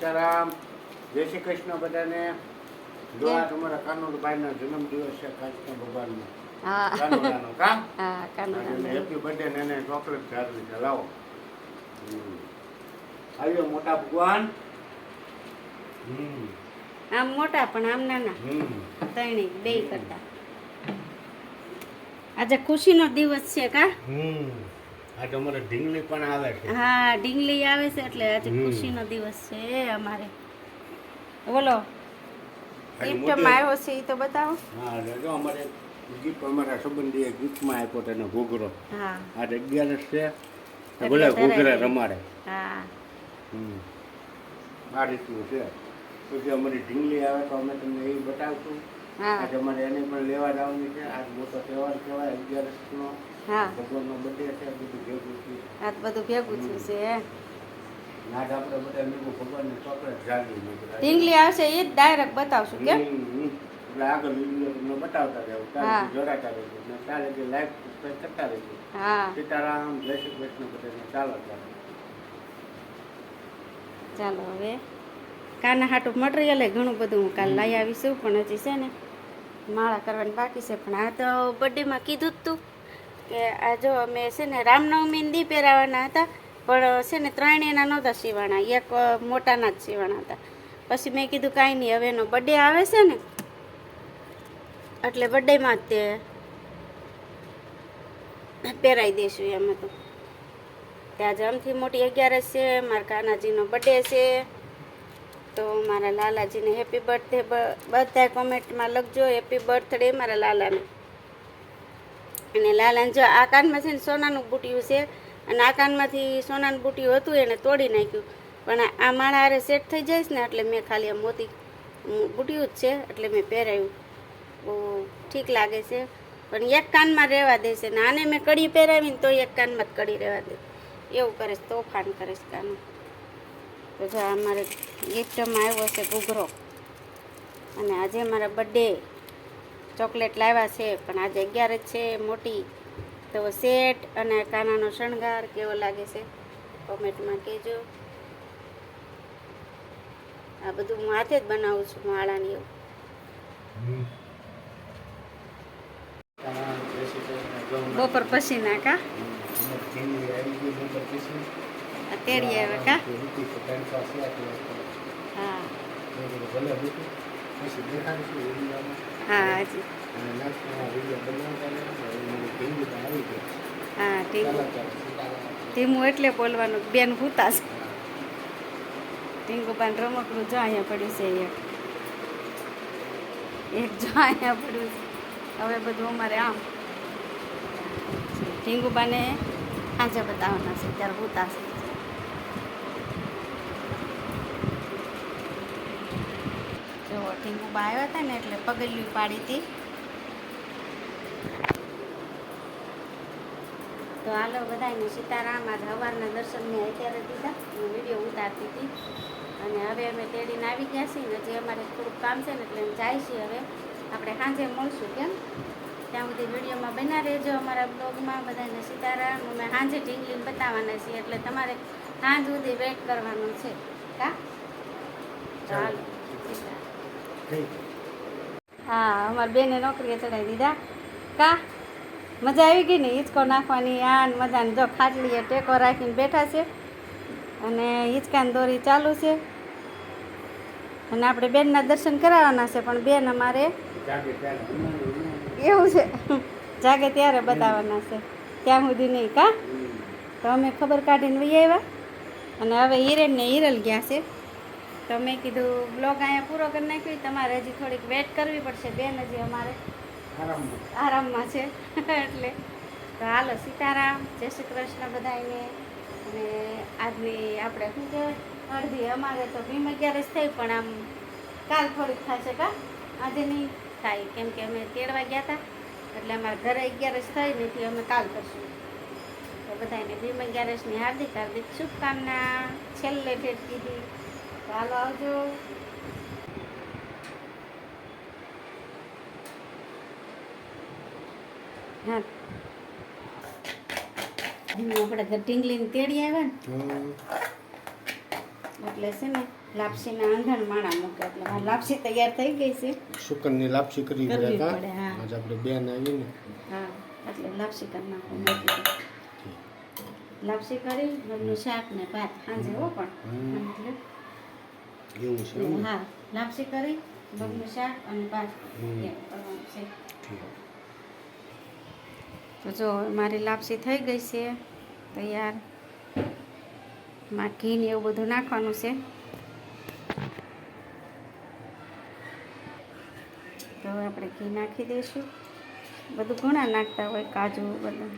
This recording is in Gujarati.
સીતારામ જય શ્રી કૃષ્ણ બધાને. જો આ તમારા કાનોડભાઈનો જન્મદિવસ છે કૃષ્ણ ભગવાનનો. કાનોડાનો કા? હેપી બર્થડે ને એને ચોકલેટ ચાલવી છે લાવો. આવ્યો મોટા ભગવાન. હમ. આમ મોટા પણ આમ નાના. ત્રણે બે કરતા. આજે ખુશીનો દિવસ છે કા? હમ. ઢીંગલી પણ આવે છે. હા ઢીંગલી આવે છે એટલે આજે ખુશીનો દિવસ છે અમારે. બોલો ગિફ્ટમાં આવ્યો છે એ તો બતાવો. હા જો અમારે ગિફ્ટ અમારા સંબંધીએ ગિફ્ટમાં આપ્યો તેને ઘૂઘરો. હા. આ અગિયારસ છે. એટલે ભલે રમાડે. હા. આ રીતનું છે. પછી અમારી ઢીંગલી આવે તો અમે તમને એ બતાવશું. આજે અમારે એને પણ લેવા જવાની છે. આજ મોટો તહેવાર કહેવાય અગિયારસનો હા. ભગવાનનો બર્થડે છે બધું ભેગું થયું. આ બધું ભેગું થયું છે. આજ આપણે બધા મેગું ભગવાનને ચોકલેટ જાગી ઢીંગલી આવશે એ જ ડાયરેક્ટ બતાવશું કેમ? એટલે આગળ વીડિયો બતાવતા રહેવું હા. ત્યારે જોડાતા રહેવું જે લાઈફ કરતા રહેવું સીતારામ જય શ્રી કૃષ્ણ બધાને ચાલો ચાલો. ચાલો હવે. કાના હાટું મટીરિયલ ઘણું બધું હું કાલ લઈ આવીશું પણ હજી છે ને માળા કરવાની બાકી છે. પણ આ તો બર્થડેમાં કીધું જ તું કે આ જો અમે છે ને રામનવમી દી પહેરાવાના હતા, પણ છે ને ત્રણેયના નહોતા સીવાણા, એક મોટાના જ સીવાણા હતા. પછી મેં કીધું કાંઈ નહીં, હવે એનો બર્થડે આવે છે ને, એટલે બર્થડેમાં જ તે પહેરાવી દઈશું એમ હતું. ત્યાં જમથી મોટી અગિયારસ છે, મારા કાનાજીનો બર્થડે છે. તો મારા લાલાજીને હેપી બર્થડે બધા કોમેન્ટમાં લખજો હેપી બર્થડે મારા લાલાને. અને લાલાને જો આ કાનમાં છે ને સોનાનું બુટિયું છે, અને આ કાનમાંથી સોનાનું બુટિયું હતું એને તોડી નાખ્યું. પણ આ માળા હારે સેટ થઈ જઈશ ને એટલે મેં ખાલી આ મોતી બુટિયું જ છે, એટલે મેં પહેરાવ્યું બહુ ઠીક લાગે છે. પણ એક કાનમાં રહેવા દેશે ને આને મેં કડી પહેરાવીને તો એક કાનમાં જ કડી રહેવા દે. એવું કરે તોફાન કરે કાનું તો જો આ મારે ગિફ્ટમાં આવ્યો છે ઘૂઘરો. અને આજે મારા બર્થડે ચોકલેટ લાવ્યા છે પણ આજે અગિયાર જ છે મોટી. તો સેટ અને કાનાનો શણગાર કેવો લાગે છે? કોમેન્ટમાં કહેજો. આ બધું હું હાથે જ બનાવું છું માળાની એવું. બપોર પછી ના તેડી આવ્યા કા? હા. હા હાજી. હા ટીંગુ ધીમું એટલે બોલવાનું બેન ભૂતા છે હા. ટીંગુ પાન રમકડું જો અહીંયા પડ્યું છે એક. એક જો અહીંયા પડ્યું છે. હવે બધું અમારે આમ. ટીંગુ પાને આજે બતાવવાના છે ત્યારે ભૂતા છે ટીંગુ આવ્યા હતા ને એટલે પગલિયું પાડી હતી. તો હાલો બધાને સીતારામ આજ સવારના દર્શન મેં અત્યારે દીધા હું વીડિયો ઉતારતી હતી. અને હવે અમે તેડીને આવી ગયા છીએ ને જે અમારે થોડુંક કામ છે ને એટલે જાય છીએ હવે. આપણે સાંજે મળશું કેમ? ત્યાં સુધી વિડીયોમાં બના રહેજો અમારા બ્લોગમાં. બધાને સીતારામ અમે સાંજે ઢીંગલીને બતાવવાના છીએ એટલે તમારે સાંજ સુધી વેઇટ કરવાનું છે. કા? ચાલો. હા, અમારા બેને નોકરીએ ચડાવી દીધા. કા? મજા આવી ગઈ ને હિંચકો નાખવાની? આન મજાની જો ખાટલીએ ટેકો રાખીને બેઠા છે. અને હિંચકાની દોરી ચાલુ છે. અને આપણે બેનના દર્શન કરાવવાના છે, પણ બેન અમારે એવું છે. જાગે ત્યારે બતાવવાના છે. ત્યાં સુધી નહીં, કા? તો અમે ખબર કાઢીને વહી આવ્યા. અને હવે હિરેન ને હિરલ ગયા છે. તો મેં કીધું, બ્લોગ અહીંયા પૂરો કરી નાખ્યો, તમારે હજી થોડીક વેટ કરવી પડશે, બેન હજી અમારે આરામમાં. છે. એટલે તો હાલો, સીતારામ, જય શ્રી કૃષ્ણ બધાને અને આજની આપણે શું કહેવાય? અડધી, અમારે તો ભીમ અગિયારસ થઈ, પણ આમ કાલ થોડીક થશે કા? આજે નહીં થાય, કેમ કે અમે તેડવા ગયા હતા એટલે અમારે ઘરે અગિયારસ થઈ નથી અમે કાલ કરશું. તો બધાને ભીમ અગિયારસની હાર્દિક હાર્દિક શુભકામના. છેલ્લે ભેટ કીધી. તો હાલો આવજો હા હું આપણે તો ઢીંગલીને તેડી આવ્યા ને હમ. એટલે છે ને લાપસીના આંધણ માણા મૂકે એટલે મારી લાપસી તૈયાર થઈ ગઈ છે શુકનની લાપસી કરી કરવી ગયા પડે, હા. આજે આપણે બેન આવીને હા એટલે લાપસી કરી નાખું મેથી લાપસી કરી મગનું શાક ને ભાત સાંજે હો પણ હમ. એટલે એવું છે હા લાપસી કરી મગનું શાક અને ભાત. કરવાનું છે. તો જો મારી લાપસી થઈ ગઈ છે તૈયાર. માં ઘી ને એવું બધું નાખવાનું છે. તો આપણે ઘી નાખી દઈશું. બધું ઘણા નાખતા હોય કાજુ બધું